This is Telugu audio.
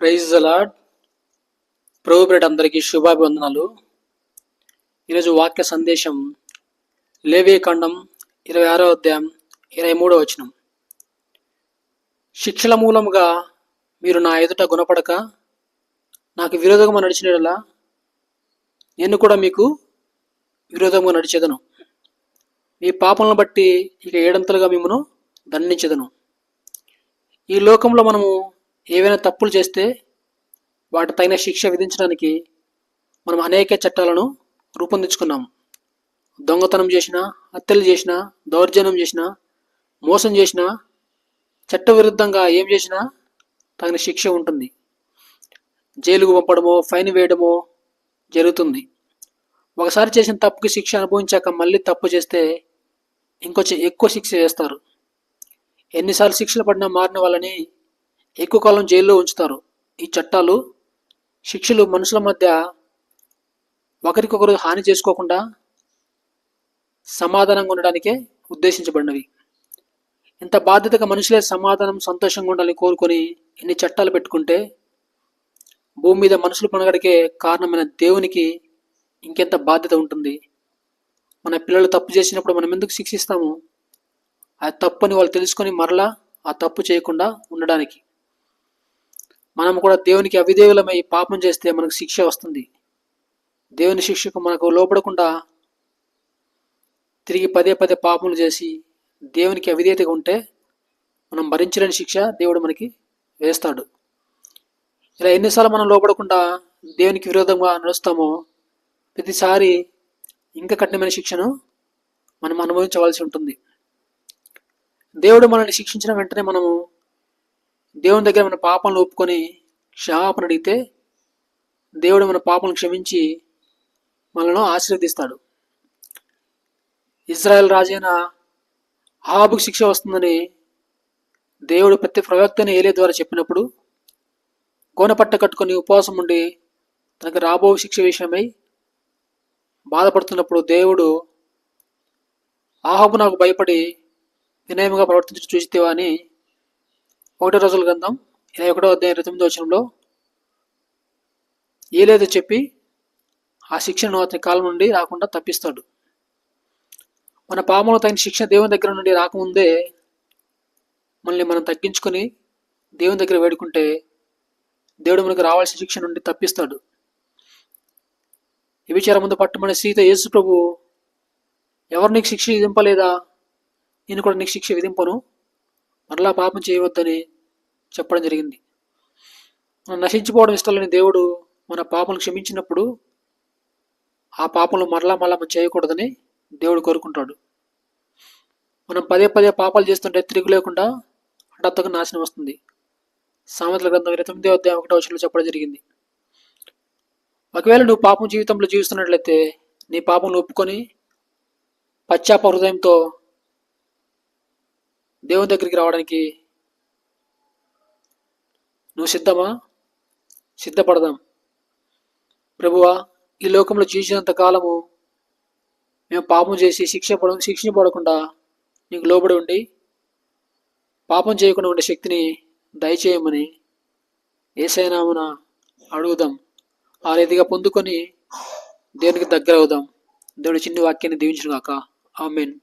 ప్రైజ్ అలాడ్ ప్రభు అందరికీ శుభాభివందనాలు. ఈరోజు వాక్య సందేశం లేవే ఖండం ఇరవై ఆరో అధ్యాయం ఇరవై మూడో వచనం. శిక్షల మూలముగా మీరు నా ఎదుట గుణపడక నాకు విరోధంగా నడిచినలా నేను కూడా మీకు విరోధంగా నడిచేదను. మీ పాపలను బట్టి ఇక ఏడంతలుగా మిమ్మను దండించదను. ఈ లోకంలో మనము ఏవైనా తప్పులు చేస్తే వాటి తగిన శిక్ష విధించడానికి మనం అనేక చట్టాలను రూపొందించుకున్నాం. దొంగతనం చేసిన హత్యలు చేసిన దౌర్జన్యం చేసిన మోసం చేసిన చట్టవిరుద్ధంగా ఏం చేసినా తగిన శిక్ష ఉంటుంది. జైలుకు పంపడమో ఫైన్ వేయడమో జరుగుతుంది. ఒకసారి చేసిన తప్పుకి శిక్ష అనుభవించాక మళ్ళీ తప్పు చేస్తే ఇంకొంచెం ఎక్కువ శిక్ష చేస్తారు ఎన్నిసార్లు శిక్షలు పడినా మారిన వాళ్ళని ఎక్కువ కాలం జైల్లో ఉంచుతారు. ఈ చట్టాలు శిక్షలు మనుషుల మధ్య ఒకరికొకరు హాని చేసుకోకుండా సమాధానంగా ఉండడానికే ఉద్దేశించబడినవి. ఇంత బాధ్యతగా మనుషులే సమాధానం సంతోషంగా ఉండాలని కోరుకొని ఇన్ని చట్టాలు పెట్టుకుంటే భూమి మీద మనుషులు పనగడికే కారణమైన దేవునికి ఇంకెంత బాధ్యత ఉంటుంది? మన పిల్లలు తప్పు చేసినప్పుడు మనం ఎందుకు శిక్షిస్తాము? ఆ అని వాళ్ళు తెలుసుకొని మరలా ఆ తప్పు చేయకుండా ఉండడానికి. మనం కూడా దేవునికి అవిధేయులమై పాపం చేస్తే మనకు శిక్ష వస్తుంది. దేవుని శిక్షకు మనకు లోపడకుండా తిరిగి పదే పదే పాపములు చేసి దేవునికి అవిధేయతగా ఉంటే మనం భరించలేని శిక్ష దేవుడు మనకి వేస్తాడు. ఇలా ఎన్నిసార్లు మనం లోపడకుండా దేవునికి విరోధంగా నడుస్తామో ప్రతిసారి ఇంకా కఠినమైన శిక్షను మనం అనుభవించవలసి ఉంటుంది. దేవుడు మనల్ని శిక్షించిన వెంటనే మనము దేవుని దగ్గర మన పాపాలను ఒప్పుకొని క్షమాపణ అడిగితే దేవుడు మన పాపలను క్షమించి మనను ఆశీర్వదిస్తాడు. ఇజ్రాయెల్ రాజైన ఆహాబుకు శిక్ష వస్తుందని దేవుడు ప్రతి ప్రవక్తని ఏలే ద్వారా చెప్పినప్పుడు గోనపట్ట కట్టుకొని ఉపవాసం ఉండి తనకు రాబో శిక్ష విషయమై బాధపడుతున్నప్పుడు దేవుడు ఆహాబు నాకు భయపడి వినయముగా ప్రవర్తించి చూసితేవా అని ఒకటో రోజుల గ్రంథం ఇరవై ఒకటో అధ్యాయం ఇరవై తొమ్మిదో వచనంలో ఏ లేదో చెప్పి ఆ శిక్షను అతని కాలం నుండి రాకుండా తప్పిస్తాడు. మన పాపంలో తగిన శిక్ష దేవుని దగ్గర నుండి రాకముందే మనల్ని మనం తగ్గించుకొని దేవుని దగ్గర వేడుకుంటే దేవుడు మనకు రావాల్సిన శిక్ష నుండి తప్పిస్తాడు. విచారం ముందు పట్టుమని సీత యేసు ప్రభు ఎవరు నీకు శిక్ష విధింపలేదా? నేను కూడా నీకు శిక్ష విధింపను. మరలా పాపం చేయవద్దని చెప్పడం జరిగింది. మనం నశించిపోవడం ఇష్టం లేని దేవుడు మన పాపలు క్షమించినప్పుడు ఆ పాపలు మరలా మరలా మనం చేయకూడదని దేవుడు కోరుకుంటాడు. మనం పదే పదే పాపాలు చేస్తుంటే తిరిగి లేకుండా హఠాత్తుగా నాశనం వస్తుంది. సామెతల గ్రంథం ఇరవై తొమ్మిదో అధ్యాయం ఒకటో విషయంలో చెప్పడం జరిగింది. ఒకవేళ నువ్వు పాపం జీవితంలో జీవిస్తున్నట్లయితే నీ పాపం ఒప్పుకొని పశ్చాప హృదయంతో దేవుని దగ్గరికి రావడానికి నువ్వు సిద్ధమా? సిద్ధపడదాం. ప్రభువా ఈ లోకంలో జీవించినంత కాలము మేము పాపం చేసి శిక్ష పడ శిక్షణ పడకుండా నీకు లోబడి ఉండి పాపం చేయకుండా ఉండే శక్తిని దయచేయమని ఏసైనామున అడుగుదాం. ఆ రీతిగా పొందుకొని దేవునికి దగ్గర అవుదాం దేవుడి చిన్ని వాక్యాన్ని దీవించిన కాక ఆమెన్.